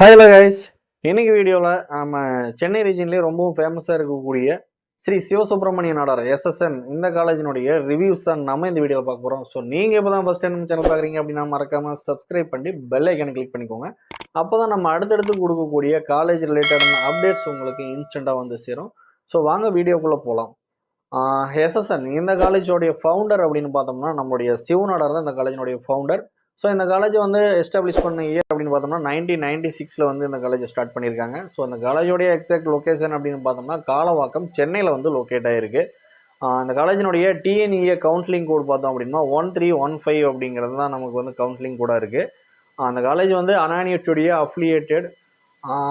Hello guys இன்னைக்கு வீடியோவில் நம்ம சென்னை ரீஜன்லேயே ரொம்பவும் ஃபேமஸாக இருக்கக்கூடிய ஸ்ரீ சிவசுப்ரமணிய நாடார் எஸ்எஸ்என் இந்த காலேஜினுடைய ரிவ்யூஸ் தான் நம்ம இந்த வீடியோவில் பார்க்க போகிறோம் ஸோ நீங்கள் இப்போ தான் ஃபஸ்ட் டைம் சேனல் பார்க்குறீங்க அப்படின்னா மறக்காமல் சப்ஸ்கிரைப் பண்ணி பெல் ஐக்கனை கிளிக் பண்ணிக்கோங்க. அப்போ தான் நம்ம அடுத்தடுத்து கொடுக்கக்கூடிய காலேஜ் ரிலேட்டடான அப்டேட்ஸ் உங்களுக்கு இன்ஸ்டண்ட்டாக வந்து சேரும். ஸோ வாங்க வீடியோக்குள்ளே போகலாம் எஸ்எஸ்என் இந்த காலேஜோடைய ஃபவுண்டர் அப்படின்னு பார்த்தோம்னா நம்மளுடைய சிவநாடார் தான் இந்த காலேஜினுடைய ஃபவுண்டர் ஸோ இந்த காலேஜ் வந்து எஸ்டாப்ளிஷ் பண்ண இயர் அப்படின்னு பார்த்தோம்னா நைன்டீன் நைன்டி சிக்ஸில் வந்து இந்த காலேஜ் ஸ்டார்ட் பண்ணியிருக்காங்க. ஸோ அந்த காலேஜோடைய எக்ஸாக்ட் லொக்கேஷன் அப்படின்னு பார்த்தோம்னா காலவாக்கம் சென்னையில் வந்து லொக்கேட் ஆகிருக்கு அந்த காலேஜினுடைய டிஎன்இஏ கவுன்சிலிங் கோட் பார்த்தோம் அப்படின்னா ஒன் த்ரீ ஒன் ஃபைவ் அப்படிங்கிறது தான் நமக்கு வந்து கவுன்சிலிங் கூட இருக்குது அந்த காலேஜ் வந்து அனானியட்டுடைய அஃபிலியேட்டட்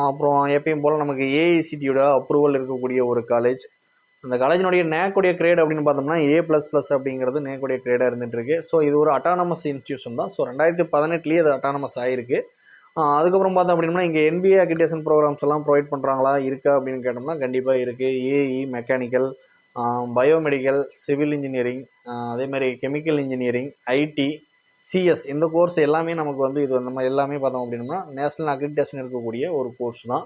அப்புறம் எப்பயும் போல் நமக்கு ஏஐசிடியோட அப்ரூவல் இருக்கக்கூடிய ஒரு காலேஜ் அந்த காலேஜினுடைய நேக்குடைய கிரேட் அப்படின்னு பார்த்தோம்னா ஏ ப்ளஸ் ப்ளஸ் அப்படிங்கிறது நேக்குடைய கிரேடாக இருந்துகிட்ருக்கு ஸோ இது ஒரு அட்டானமஸ் இன்ஸ்டியூஷன் தான். ஸோ ரெண்டாயிரத்தி பதினெட்டுலேயே அது அட்டானமஸ் ஆயிருக்கு. அதுக்கப்புறம் பார்த்தோம் அப்படின்னா இங்கே என்பிஏ அக்ரிடேஷன் ப்ரோக்ராம்ஸ் எல்லாம் ப்ரொவைட் பண்ணுறாங்களா இருக்கா அப்படின்னு கேட்டோம்னா கண்டிப்பாக இருக்குது AE mechanical biomedical civil engineering அதேமாதிரி கெமிக்கல் இன்ஜினியரிங் ஐடி சிஎஸ் இந்த கோர்ஸ் எல்லாமே நமக்கு வந்து இது நம்ம எல்லாமே பார்த்தோம் அப்படின்னா நேஷனல் அக்ரிடேஷன் இருக்கக்கூடிய ஒரு கோர்ஸ் தான்.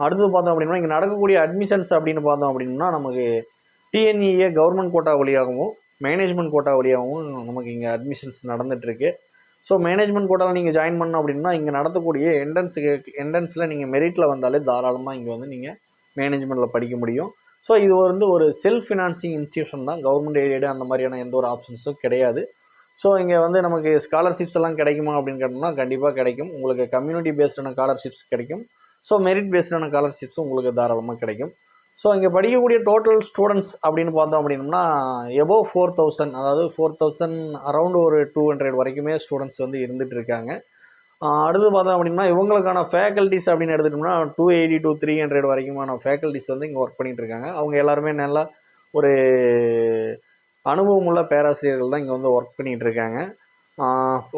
அடுத்தது பார்த்தோம் அப்படின்னா இங்கே நடக்கக்கூடிய அட்மிஷன்ஸ் அப்படின்னு பார்த்தோம் அப்படின்னா நமக்கு டிஎன்இஏ கவர்மெண்ட் கோட்டா வழியாகவும் மேனேஜ்மெண்ட் கோட்டா வழியாகவும் நமக்கு இங்கே அட்மிஷன்ஸ் நடந்துகிட்ருக்கு ஸோ மேனேஜ்மெண்ட் கோட்டாவில் நீங்கள் ஜாயின் பண்ணோம் அப்படின்னா இங்கே நடத்தக்கூடிய என்ட்ரன்ஸுக்கு என்ட்ரன்ஸில் நீங்கள் மெரிட்டில் வந்தாலே தாராளமாக இங்கே வந்து நீங்கள் மேனேஜ்மெண்ட்டில் படிக்க முடியும். ஸோ இது வந்து ஒரு செல்ஃப் ஃபினான்சிங் இன்ஸ்டியூஷன் தான். கவர்மெண்ட் எய்டடு அந்த மாதிரியான எந்த ஒரு ஆப்ஷன்ஸும் கிடையாது. ஸோ இங்கே வந்து நமக்கு ஸ்காலர்ஷிப்ஸ் எல்லாம் கிடைக்குமா அப்படின்னு கேட்டோம்னா கண்டிப்பாக கிடைக்கும். உங்களுக்கு கம்யூனிட்டி பேஸ்டான ஸ்காலர்ஷிப்ஸ் கிடைக்கும். ஸோ மெரிட் பேஸ்டான ஸ்காலர்ஷிப்ஸும் உங்களுக்கு தாராளமாக கிடைக்கும். ஸோ இங்கே படிக்கக்கூடிய டோட்டல் ஸ்டூடெண்ட்ஸ் அப்படின்னு பார்த்தோம் அப்படின்னம்னா எபோவ் ஃபோர் தௌசண்ட் அதாவது ஃபோர் தௌசண்ட் அரௌண்ட் ஒரு டூ ஹண்ட்ரட் வரைக்குமே ஸ்டூடெண்ட்ஸ் வந்து இருந்துகிட்டு இருக்காங்க. அடுத்து பார்த்தோம் அப்படின்னா இவங்களுக்கான ஃபேக்கல்ட்டிஸ் அப்படின்னு எடுத்துட்டோம்னா two eighty two three hundred வரைக்குமான faculties வந்து இங்கே ஒர்க் பண்ணிகிட்டு இருக்காங்க. அவங்க எல்லாருமே நல்லா ஒரு அனுபவமுள்ள பேராசிரியர்கள் தான் இங்கே வந்து ஒர்க் பண்ணிகிட்டு இருக்காங்க.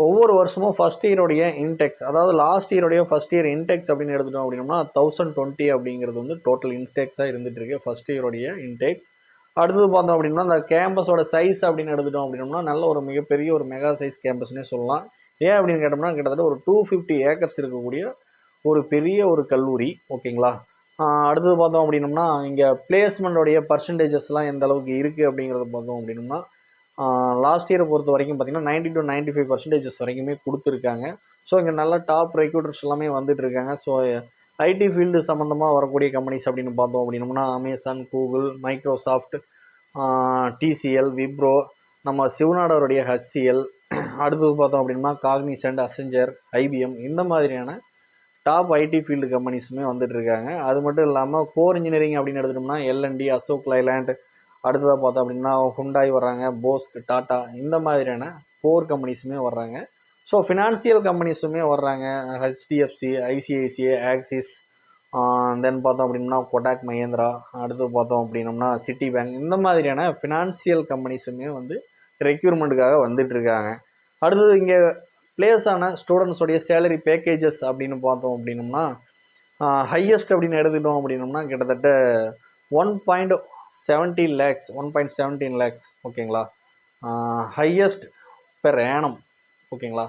ஒவ்வொரு வருஷமும் ஃபஸ்ட் இயருடைய இன்டெக்ஸ் அதாவது லாஸ்ட் இயருடைய ஃபஸ்ட் இயர் இன்டெக்ஸ் அப்படின்னு எடுத்துட்டோம் அப்படின்னா தௌசண்ட் டுவெண்ட்டி அப்படிங்கிறது வந்து டோட்டல் இன்டெக்ஸாக இருந்துகிட்டு இருக்கு ஃபஸ்ட் இயருடைய இன்டெக்ஸ் அடுத்தது பார்த்தோம் அப்படின்னா அந்த கேம்பஸோட சைஸ் அப்படின்னு எடுத்துட்டோம் அப்படின்னோம்னா நல்ல ஒரு மிகப்பெரிய ஒரு மெகா சைஸ் கேம்பஸ்னே சொல்லலாம். ஏன் அப்படின்னு கேட்டோம்னா கிட்டத்தட்ட ஒரு டூ ஃபிஃப்டி ஏக்கர்ஸ் இருக்கக்கூடிய ஒரு பெரிய ஒரு கல்லூரி ஓகேங்களா? அடுத்தது பார்த்தோம் அப்படின்னோம்னா இங்கே பிளேஸ்மெண்ட்டோடைய பர்சன்டேஜஸ்லாம் எந்த அளவுக்கு இருக்குது அப்படிங்கிறத பார்த்தோம் அப்படின்னோம்னா லாஸ்ட் இயரை பொறுத்த வரைக்கும் பார்த்தீங்கன்னா ninety two ninety five percentages வரைக்குமே கொடுத்துருக்காங்க. ஸோ இங்கே நல்லா டாப் ரெக்ரூட்டர்ஸ் எல்லாமே வந்துட்டு இருக்காங்க ஸோ ஐடி ஃபீல்டு சம்மந்தமாக வரக்கூடிய கம்பெனிஸ் அப்படின்னு பார்த்தோம் அப்படின்னோம்னா Amazon Google Microsoft TCL Wipro நம்ம சிவநாடருடைய ஹச்சிஎல் அடுத்தது பார்த்தோம் அப்படின்னா காக்னிசன்ட் அசெஞ்சர் ஐபிஎம் இந்த மாதிரியான டாப் ஐடி ஃபீல்டு கம்பெனிஸுமே வந்துட்டு இருக்காங்க அது மட்டும் இல்லாமல் கோர் இன்ஜினியரிங் அப்படின்னு எடுத்துட்டோம்னா எல்என்டி அசோக் லைலாண்ட் அடுத்ததாக பார்த்தோம் அப்படின்னா ஹுண்டாய் வர்றாங்க போஸ்க் டாட்டா இந்த மாதிரியான ஃபோர் கம்பெனிஸுமே வர்றாங்க. ஸோ ஃபினான்சியல் கம்பெனிஸுமே வர்றாங்க. ஹெச்டிஎஃப்சி ஐசிஐசிஐ ஆக்சிஸ் தென் பார்த்தோம் அப்படின்னா கொடாக் மஹேந்திரா அடுத்து பார்த்தோம் அப்படின்னம்னா சிட்டி பேங்க் இந்த மாதிரியான ஃபினான்சியல் கம்பெனிஸுமே வந்து ரெக்யூர்மெண்ட்டுக்காக வந்துட்டுருக்காங்க. அடுத்தது இங்கே பிளேஸ் ஆன ஸ்டூடெண்ட்ஸோடைய சேலரி பேக்கேஜஸ் அப்படின்னு பார்த்தோம் அப்படின்னம்னா ஹையஸ்ட் அப்படின்னு எடுத்துக்கிட்டோம் அப்படின்னம்னா கிட்டத்தட்ட one point seventeen lakhs one point seventeen lakhs ஓகேங்களா ஹையஸ்ட் பெர் ஏனம் ஓகேங்களா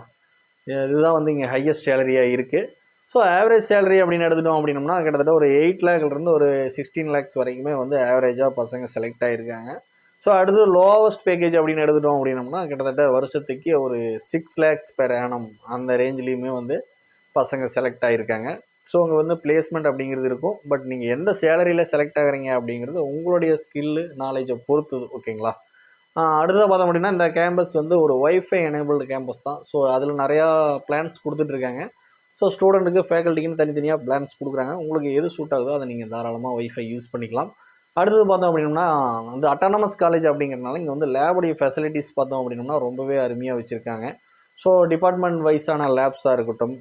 இதுதான் வந்து இங்கே ஹையஸ்ட் சேலரியாக இருக்குது ஸோ ஆவரேஜ் சேலரி அப்படின்னு எடுத்துட்டோம் அப்படின்னம்னா கிட்டத்தட்ட ஒரு எயிட் லேக்லேருந்து ஒரு சிக்ஸ்டீன் லேக்ஸ் வரைக்குமே வந்து ஆவரேஜாக பசங்க செலக்ட் ஆகியிருக்காங்க ஸோ அடுத்து லோவஸ்ட் பேக்கேஜ் அப்படின்னு எடுத்துட்டோம் அப்படின்னம்னா கிட்டத்தட்ட வருஷத்துக்கு ஒரு சிக்ஸ் லேக்ஸ் பெர் ஆனம் அந்த ரேஞ்சிலையுமே வந்து பசங்க செலக்ட் ஆகியிருக்காங்க ஸோ அங்கே வந்து பிளேஸ்மெண்ட் அப்படிங்கிறது இருக்கும். பட் நீங்கள் எந்த சேலரியில் செலக்ட் ஆகுறீங்க அப்படிங்கிறது உங்களுடைய ஸ்கில்லு நாலேஜை பொறுத்தது ஓகேங்களா அடுத்த பார்த்தோம் அப்படின்னா இந்த கேம்பஸ் வந்து ஒரு ஒய்ஃபை எனேபிள்டு கேம்பஸ் தான். ஸோ அதில் நிறையா பிளான்ஸ் கொடுத்துட்ருக்காங்க ஸோ ஸ்டூடெண்ட்டுக்கு ஃபேக்கல்ட்டிக்குன்னு தனித்தனியாக பிளான்ஸ் கொடுக்குறாங்க. உங்களுக்கு எது சூட் ஆகுதோ அதை நீங்கள் தாராளமாக ஒய்ஃபை யூஸ் பண்ணிக்கலாம். அடுத்தது பார்த்தோம் அப்படின்னா வந்து அட்டானமஸ் காலேஜ் அப்படிங்கிறனால இங்கே வந்து லேபுடைய ஃபெசிலிட்டிஸ் பார்த்தோம் அப்படின்னா ரொம்பவே அருமையாக வச்சுருக்காங்க. ஸோ டிபார்ட்மெண்ட் வைஸான லேப்ஸாக இருக்கட்டும்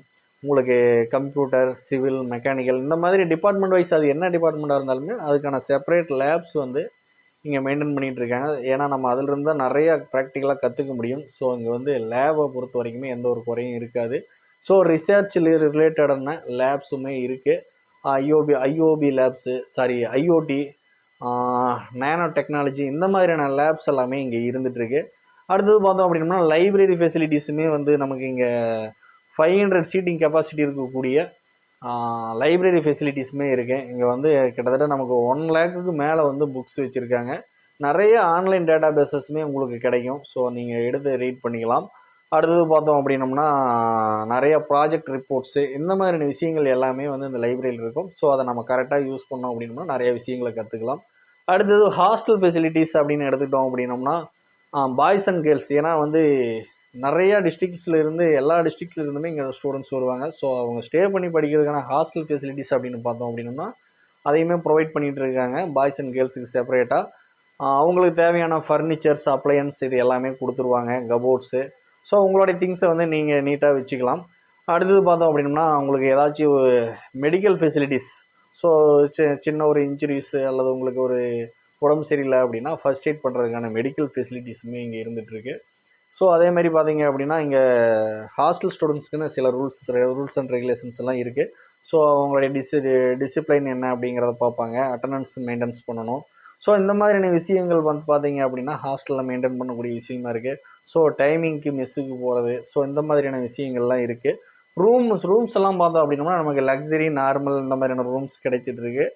உங்களுக்கு கம்ப்யூட்டர் சிவில் மெக்கானிக்கல் இந்த மாதிரி டிபார்ட்மெண்ட் வைஸ் அது என்ன டிபார்ட்மெண்ட்டாக இருந்தாலுமே அதுக்கான செப்பரேட் லேப்ஸ் வந்து இங்கே மெயின்டைன் பண்ணிகிட்ருக்காங்க ஏன்னா நம்ம அதிலிருந்து தான் நிறையா ப்ராக்டிக்கலாக கற்றுக்க முடியும். ஸோ இங்கே வந்து லேபை பொறுத்த வரைக்குமே எந்த ஒரு குறையும் இருக்காது. ஸோ ரிசர்ச்சில் ரிலேட்டடான லேப்ஸுமே இருக்குது IOP IOP labs sorry IOT nano technology இந்த மாதிரியான லேப்ஸ் எல்லாமே இங்கே இருந்துகிட்ருக்கு அடுத்தது பார்த்தோம் அப்படின்னா லைப்ரரி ஃபெசிலிட்டிஸுமே வந்து நமக்கு இங்கே ஃபைவ் ஹண்ட்ரட் சீட்டிங் கெப்பாசிட்டி இருக்கக்கூடிய லைப்ரரி ஃபெசிலிட்டிஸுமே இருக்குது இங்கே வந்து கிட்டத்தட்ட நமக்கு ஒன் லேக்குக்கு மேலே வந்து புக்ஸ் வச்சுருக்காங்க. நிறைய ஆன்லைன் டேட்டா பேசஸுமே உங்களுக்கு கிடைக்கும். ஸோ நீங்கள் எடுத்து ரீட் பண்ணிக்கலாம். அடுத்தது பார்த்தோம் அப்படின்னம்னா நிறைய ப்ராஜெக்ட் ரிப்போர்ட்ஸு இந்த மாதிரியான விஷயங்கள் எல்லாமே வந்து இந்த லைப்ரரியில் இருக்கும். ஸோ அதை நம்ம கரெக்டாக யூஸ் பண்ணோம் அப்படின்னம்னா நிறைய விஷயங்களை கற்றுக்கலாம் அடுத்தது ஹாஸ்டல் ஃபெசிலிட்டிஸ் அப்படின்னு எடுத்துக்கிட்டோம் அப்படின்னம்னா பாய்ஸ் அண்ட் கேர்ள்ஸ் ஏன்னா வந்து நிறையா டிஸ்ட்ரிக்ஸில் இருந்து எல்லா டிஸ்ட்ரிக்ஸ்ல இருந்துமே இங்கே ஸ்டூடெண்ட்ஸ் வருவாங்க. ஸோ அவங்க ஸ்டே பண்ணி படிக்கிறதுக்கான ஹாஸ்டல் ஃபெசிலிட்டிஸ் அப்படின்னு பார்த்தோம் அப்படின்னா அதையுமே ப்ரொவைட் பண்ணிகிட்டு இருக்காங்க. பாய்ஸ் அண்ட் கேர்ள்ஸுக்கு செப்பரேட்டாக அவங்களுக்கு தேவையான ஃபர்னிச்சர்ஸ் அப்ளையன்ஸ் இது எல்லாமே கொடுத்துருவாங்க கபோர்ட்ஸு ஸோ உங்களுடைய திங்ஸை வந்து நீங்கள் நீட்டாக வச்சுக்கலாம். அடுத்தது பார்த்தோம் அப்படின்னா உங்களுக்கு ஏதாச்சும் மெடிக்கல் ஃபெசிலிட்டிஸ் ஸோ சி சின்ன ஒரு இன்ஜுரிஸு அல்லது உங்களுக்கு ஒரு உடம்பு சரியில்லை அப்படின்னா ஃபர்ஸ்ட் எய்ட் பண்ணுறதுக்கான மெடிக்கல் ஃபெசிலிட்டிஸுமே இங்கே இருந்துகிட்ருக்கு ஸோ அதே மாதிரி பார்த்தீங்க அப்படின்னா இங்கே ஹாஸ்டல் ஸ்டூடெண்ட்ஸ்க்குன்னு சில ரூல்ஸ் ரூல்ஸ் அண்ட் ரெகுலேஷன்ஸ் எல்லாம் இருக்குது ஸோ அவங்களுடைய டிசி டிசிப்ளின் என்ன அப்படிங்கிறத பார்ப்பாங்க. அட்டண்டன்ஸ் மெயின்டைன்ஸ் பண்ணணும். ஸோ இந்த மாதிரியான விஷயங்கள் வந்து பார்த்தீங்க அப்படின்னா ஹாஸ்டலில் மெயின்டைன் பண்ணக்கூடிய விஷயமா இருக்குது ஸோ டைமிங்க்கு மெஸ்ஸுக்கு போகிறது ஸோ இந்த மாதிரியான விஷயங்கள்லாம் இருக்குது ரூம்ஸ் ரூம்ஸ் எல்லாம் பார்த்தோம் அப்படின்னா நமக்கு லக்ஸரி நார்மல் இந்த மாதிரியான ரூம்ஸ் கிடைச்சிட்டு இருக்குது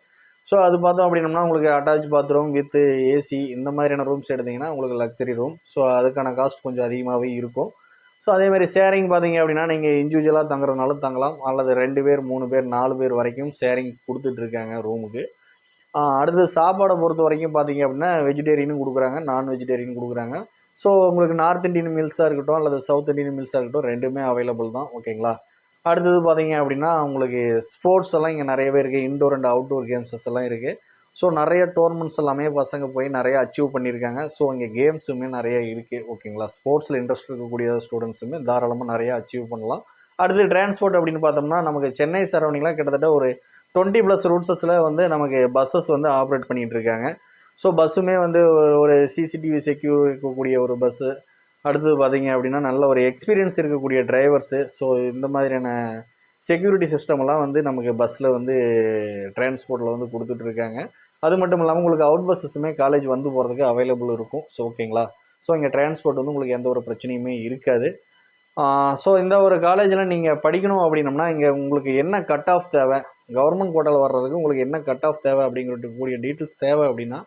ஸோ அது பார்த்தோம் அப்படின்னம்னா உங்களுக்கு அட்டாச் பாத்ரூம் வித் ஏசி இந்த மாதிரியான ரூம்ஸ் எடுத்திங்கன்னா உங்களுக்கு லக்ஸரி ரூம் ஸோ அதுக்கான காஸ்ட் கொஞ்சம் அதிகமாகவே இருக்கும். ஸோ அதே மாதிரி ஷேரிங் பார்த்தீங்க அப்படின்னா நீங்கள் இண்டிவிஜுவலாக தங்குறதுனாலும் தங்கலாம். அல்லது ரெண்டு பேர் மூணு பேர் நாலு பேர் வரைக்கும் ஷேரிங் கொடுத்துட்ருக்காங்க ரூமுக்கு அடுத்து சாப்பாடை பொறுத்த வரைக்கும் பார்த்தீங்க அப்படின்னா வெஜிடேரியனும் கொடுக்குறாங்க நான் வெஜிடேரியன் கொடுக்குறாங்க. ஸோ உங்களுக்கு நார்த் இந்தியன் மீல்ஸாக இருக்கட்டும் அல்லது சவுத் இந்தியன் மீல்ஸாக இருக்கட்டும் ரெண்டுமே அவைலபிள் தான். ஓகேங்களா அடுத்தது பார்த்தீங்க அப்படின்னா உங்களுக்கு ஸ்போர்ட்ஸ் எல்லாம் இங்கே நிறையவே இருக்குது இன்டோர் அண்ட் அவுட்டோர் கேம்ஸஸ் எல்லாம் இருக்குது ஸோ நிறைய டோர்னமெண்ட்ஸ் எல்லாமே பசங்க போய் நிறைய அச்சீவ் பண்ணியிருக்காங்க. ஸோ இங்கே கேம்ஸுமே நிறைய இருக்குது ஓகேங்களா ஸ்போர்ட்ஸில் இன்ட்ரெஸ்ட் இருக்கக்கூடிய ஸ்டூடெண்ட்ஸுமே தாராளமாக நிறையா அச்சீவ் பண்ணலாம். அடுத்து டிரான்ஸ்போர்ட் அப்படின்னு பார்த்தோம்னா நமக்கு சென்னை சரௌண்டிங்லாம் கிட்டத்தட்ட ஒரு டுவெண்ட்டி ப்ளஸ் ரூட்ஸஸில் வந்து நமக்கு பஸ்ஸஸ் வந்து ஆப்ரேட் பண்ணிகிட்டு இருக்காங்க. ஸோ பஸ்ஸுமே வந்து ஒரு சிசிடிவி செக்யூர் இருக்கக்கூடிய ஒரு பஸ்ஸு அடுத்தது பார்த்தீங்க அப்படின்னா நல்ல ஒரு எக்ஸ்பீரியன்ஸ் இருக்கக்கூடிய டிரைவர்ஸு ஸோ இந்த மாதிரியான செக்யூரிட்டி சிஸ்டம்லாம் வந்து நமக்கு பஸ்ஸில் வந்து டிரான்ஸ்போர்ட்டில் வந்து கொடுத்துட்ருக்காங்க அது மட்டும் இல்லாமல் உங்களுக்கு அவுட் பஸ்ஸஸுமே காலேஜ் வந்து போகிறதுக்கு அவைலபிள் இருக்கும். ஸோ ஓகேங்களா ஸோ இங்கே டிரான்ஸ்போர்ட் வந்து உங்களுக்கு எந்த ஒரு பிரச்சனையுமே இருக்காது. ஸோ இந்த ஒரு காலேஜில் நீங்கள் படிக்கணும் அப்படின்னம்னா இங்கே உங்களுக்கு என்ன கட் ஆஃப் தேவை கவர்மெண்ட் கோட்டாவில் வர்றதுக்கு உங்களுக்கு என்ன கட் ஆஃப் தேவை அப்படிங்கிற கூடிய டீட்டெயில்ஸ் தேவை அப்படின்னா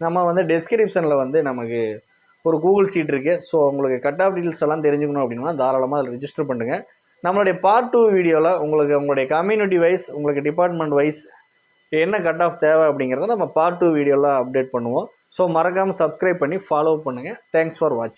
நம்ம வந்து டிஸ்கிரிப்ஷனில் வந்து நமக்கு ஒரு கூகுள் சீட் இருக்குது ஸோ உங்களுக்கு கட் ஆஃப் டீட்டெயில்ஸ் எல்லாம் தெரிஞ்சுக்கணும் அப்படின்னா தாராளமாக அதில் ரிஜிஸ்டர் பண்ணுங்கள் நம்மளுடைய பார்ட் டூ வீடியோவில் உங்களுக்கு உங்களுடைய கம்யூனிட்டி வைஸ் உங்களுக்கு டிபார்ட்மெண்ட் வைஸ் என்ன கட் ஆஃப் தேவை அப்படிங்கிறத நம்ம பார்ட் டூ வீடியோவில் அப்டேட் பண்ணுவோம். ஸோ மறக்காமல் சப்ஸ்கிரைப் பண்ணி ஃபாலோ பண்ணுங்கள் தேங்க்ஸ் ஃபார் வாட்சிங்